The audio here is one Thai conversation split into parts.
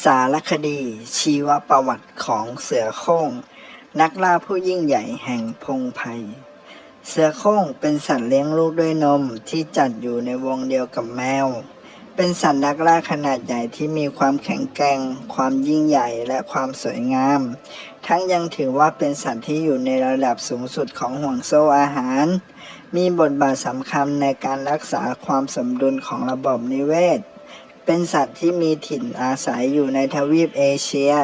สารคดี ชีวประวัติของเสือโคร่ง นักล่าผู้ยิ่งใหญ่แห่งพงไพรเสือโคร่งเป็นสัตว์เลี้ยงลูกด้วยนมที่จัดอยู่ในวงเดียวกับแมว เป็นสัตว์นักล่าขนาดใหญ่ที่มีความแข็งแกร่ง ความยิ่งใหญ่และความสวยงาม ทั้งยังถือว่าเป็นสัตว์ที่อยู่ในระดับสูงสุดของห่วงโซ่อาหาร มีบทบาทสำคัญในการรักษาความสมดุลของระบบนิเวศ เป็นสัตว์ที่มีถิ่นอาศัยอยู่ในทวีปเอเชีย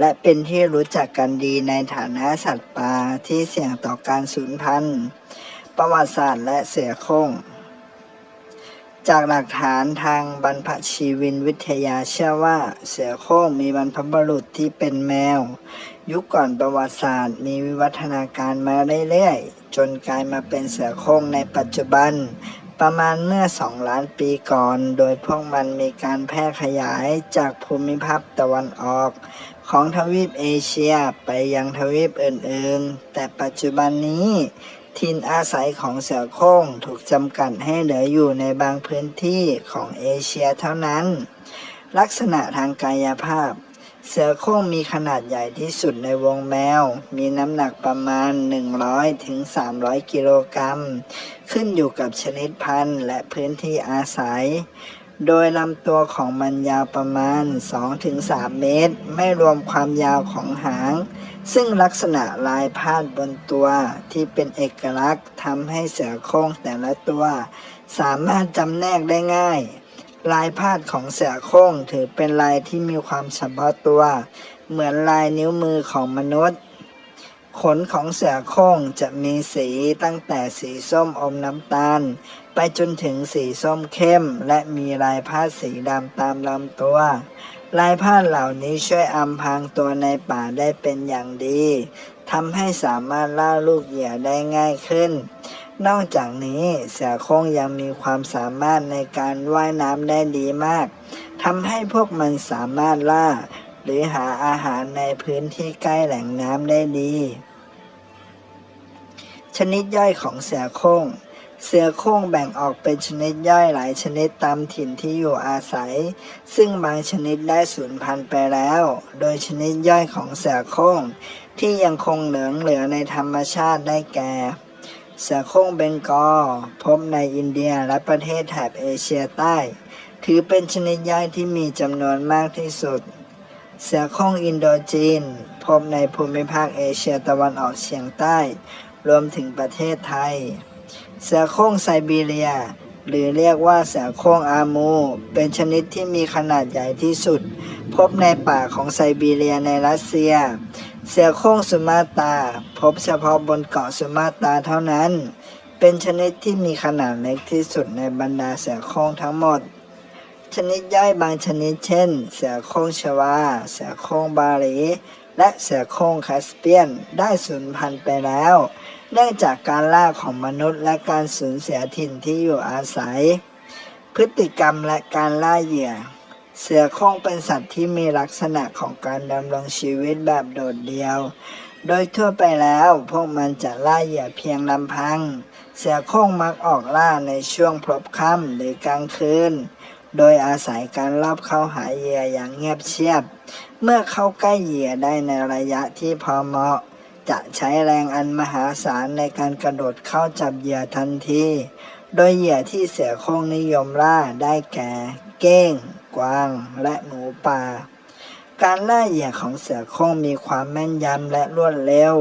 และเป็นที่รู้จักกันดีในฐานะสัตว์ป่าที่เสี่ยงต่อการสูญพันธุ์ ประวัติศาสตร์และเสือโคร่งจากหลักฐานทางบรรพชีวินวิทยาเชื่อว่าเสือโคร่งมีบรรพบุรุษที่เป็นแมว ยุคก่อนประวัติศาสตร์ มีวิวัฒนาการมาเรื่อยๆ จนกลายมาเป็นเสือโคร่งในปัจจุบัน ประมาณเมื่อ 2 ล้านปีก่อน โดยพวกมันมีการแพร่ขยายจากภูมิภาคตะวันออก ของทวีปเอเชียไปยังทวีปอื่นๆ แต่ปัจจุบันนี้ถิ่นอาศัยของเสือโคร่งถูกจำกัดให้เหลืออยู่ในบางพื้นที่ของเอเชียเท่านั้น ลักษณะทางกายภาพ เสือโคร่งมีขนาดใหญ่ที่สุดในวงแมว มีน้ำหนักประมาณ 100 ถึง 300 กิโลกรัม ขึ้นอยู่กับชนิดพันธุ์และพื้นที่อาศัย โดยลำตัวของมันยาวประมาณ 2-3 เมตร ไม่รวมความยาวของหาง ซึ่งลักษณะลายพาดบนตัวที่เป็นเอกลักษณ์ทำให้เสือโคร่งแต่ละตัว สามารถจำแนกได้ง่าย ลายพาดของเสือโคร่งถือเป็นลายที่มีความเฉพาะตัว เหมือนลายนิ้วมือของมนุษย์ ขนของเสือโคร่งจะมีสีตั้งแต่สีส้มอมน้ำตาล ไปจนถึงสีส้มเข้ม และมีลายพาดสีดำตามลำตัว ลายพาดเหล่านี้ช่วยอำพรางตัวในป่าได้เป็นอย่างดีทำให้สามารถล่าลูกเหยื่อได้ง่ายขึ้น นอกจากนี้เสือโคร่งยังมีความสามารถในการว่ายน้ำได้ดีมากทำให้พวกมันสามารถล่า หรือหาอาหารในพื้นที่ใกล้แหล่งน้ำได้ดี ชนิดย่อยของเสือโคร่งเสือโคร่งแบ่งออกเป็นชนิดย่อยหลายชนิดตามถิ่นที่อยู่อาศัย ซึ่งบางชนิดได้สูญพันธุ์ไปแล้ว โดยชนิดย่อยของเสือโคร่งที่ยังคงเหลืองเหลือในธรรมชาติได้แก่ เสือโคร่งเบงกอลพบในอินเดียและประเทศแถบเอเชียใต้ ถือเป็นชนิดย่อยที่มีจำนวนมากที่สุด เสือโคร่งอินโดจีน พบในภูมิภาคเอเชียตะวันออกเฉียงใต้ รวมถึงประเทศไทย เสือโคร่งไซบีเรีย หรือเรียกว่าเสือโคร่งอามู เป็นชนิดที่มีขนาดใหญ่ที่สุด พบในป่าของไซบีเรียในรัสเซีย เสือโคร่งสุมาตราพบเฉพาะบนเกาะสุมาตราเท่านั้น เป็นชนิดที่มีขนาดเล็กที่สุดในบรรดาเสือโคร่งทั้งหมด ชนิดย่อยบางชนิดเช่น เสือโคร่งชวา เสือโคร่งบาหลีและเสือโคร่งแคสเปียนได้สูญพันธุ์ไปแล้ว เนื่องจากการล่าของมนุษย์และการสูญเสียถิ่นที่อยู่อาศัย พฤติกรรมและการล่าเหยื่อ เสือโคร่งเป็นสัตว์ที่มีลักษณะของการดำรงชีวิตแบบโดดเดี่ยว โดยทั่วไปแล้วพวกมันจะล่าเหยื่อเพียงลำพัง เสือโคร่งมักออกล่าในช่วงพลบค่ำหรือกลางคืน โดยอาศัยการลอบเข้าหาเหยื่ออย่างเงียบเชียบ เมื่อเข้าใกล้เหยื่อได้ในระยะที่พอเหมาะ จะใช้แรงอันมหาศาลในการกระโดดเข้าจับเหยื่อทันที โดยเหยื่อที่เสือโคร่งนิยมล่าได้แก่ เก้ง กวางและหมูป่า การล่าเหยื่อของเสือโคร่งมีความแม่นยำและรวดเร็ว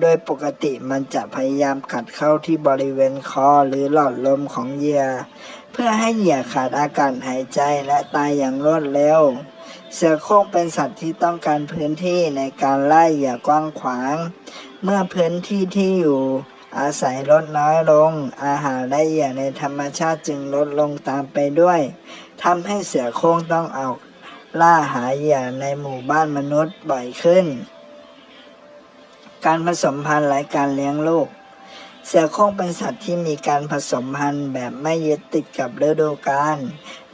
โดยปกติมันจะพยายามกัดเข้าที่บริเวณคอหรือหลอดลมของเหยื่อเพื่อให้เหยื่อขาดอากาศหายใจและตายอย่างรวดเร็ว เสือโคร่งเป็นสัตว์ที่ต้องการพื้นที่ในการไล่เหยื่อกว้างขวาง เมื่อพื้นที่ที่อยู่อาศัยลดน้อยลง อาหารและเหยื่อในธรรมชาติจึงลดลงตามไปด้วย ทำให้เสือโคร่งต้องออกล่าหาเหยื่อในหมู่บ้านมนุษย์บ่อยขึ้น การผสมพันธุ์และการเลี้ยงลูก เสือโคร่งเป็นสัตว์ที่มีการผสมพันธุ์แบบไม่ยึดติดกับฤดูกาล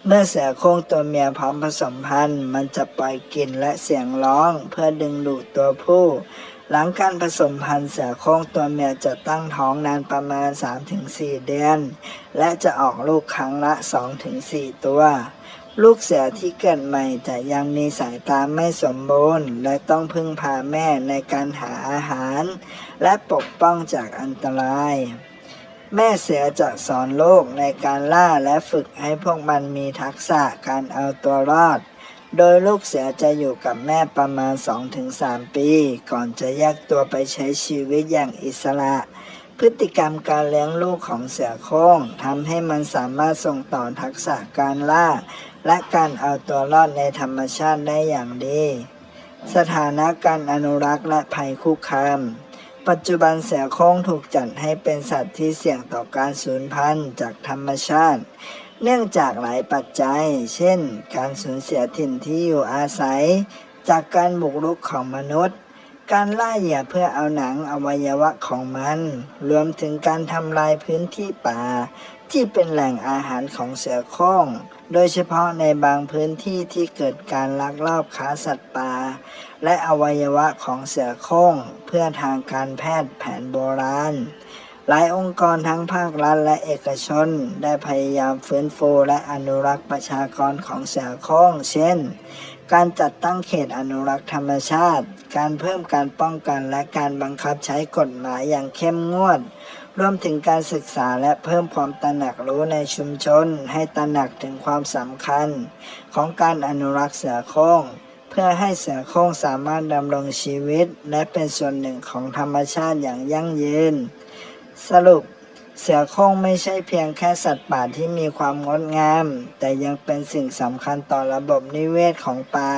เมื่อเสือโคร่งตัวเมียพร้อมผสมพันธุ์ มันจะปล่อยกลิ่นและเสียงร้องเพื่อดึงดูดตัวผู้ หลังการผสมพันธุ์เสือโคร่งตัวเมียจะตั้งท้องนานประมาณ 3-4 เดือน และจะออกลูกครั้งละ 2-4 ตัว ลูกเสือที่เกิดใหม่จะยังมีสายตาไม่สมบูรณ์ และต้องพึ่งพาแม่ในการหาอาหาร และปกป้องจากอันตราย แม่เสือจะสอนลูกในการล่าและฝึกให้พวกมันมีทักษะการเอาตัวรอด โดยลูกเสือจะอยู่กับแม่ประมาณ 2-3 ปี ก่อนจะแยกตัวไปใช้ชีวิตอย่างอิสระ พฤติกรรมการเลี้ยงลูกของเสือโคร่งทำให้มันสามารถส่งต่อทักษะการล่า และการเอาตัวรอดในธรรมชาติได้อย่างดี สถานะการอนุรักษ์และภัยคุกคามปัจจุบันเสือโคร่งถูกจัดให้เป็นสัตว์ที่เสี่ยงต่อการสูญพันธุ์จากธรรมชาติ เนื่องจากหลายปัจจัย เช่น การสูญเสียถิ่นที่อยู่อาศัย จากการบุกรุกของมนุษย์ การล่าเหยื่อเพื่อเอาหนังอวัยวะของมัน รวมถึงการทำลายพื้นที่ป่า ที่เป็นแหล่งอาหารของเสือโคร่ง โดยเฉพาะในบางพื้นที่ที่เกิดการลักลอบค้าสัตว์ป่า และอวัยวะของเสือโคร่ง เพื่อทางการแพทย์แผนโบราณ หลายองค์กรทั้งภาครัฐและเอกชน ได้พยายามฟื้นฟูและอนุรักษ์ประชากรของเสือโคร่งเช่น การจัดตั้งเขตอนุรักษ์ธรรมชาติ การเพิ่มการป้องกันและการบังคับใช้กฎหมายอย่างเข้มงวด รวมถึงการศึกษาและเพิ่มความตระหนักรู้ในชุมชน ให้ตระหนักถึงความสำคัญ ของการอนุรักษ์เสือโคร่งเพื่อให้เสือโคร่งสามารถดำรงชีวิต และเป็นส่วนหนึ่งของธรรมชาติอย่างยั่งยืน สรุป เสือโคร่งไม่ใช่เพียงแค่สัตว์ป่าที่มีความงดงาม แต่ยังเป็นสิ่งสำคัญต่อระบบนิเวศของป่า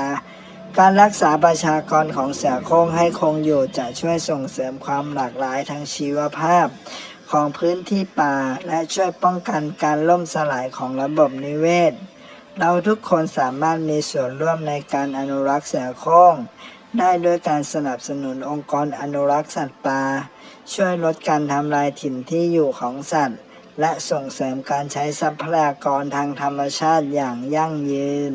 การรักษาประชากรของเสือโคร่งให้คงอยู่จะช่วยส่งเสริมความหลากหลายทางชีวภาพ ของพื้นที่ป่า และช่วยป้องกันการล่มสลายของระบบนิเวศ เราทุกคนสามารถมีส่วนร่วมในการอนุรักษ์เสือโคร่ง ได้ด้วยการสนับสนุนองค์กรอนุรักษ์สัตว์ป่า ช่วยลดการทำลายถิ่นที่อยู่ของสัตว์ และส่งเสริมการใช้ทรัพยากรทางธรรมชาติอย่างยั่งยืน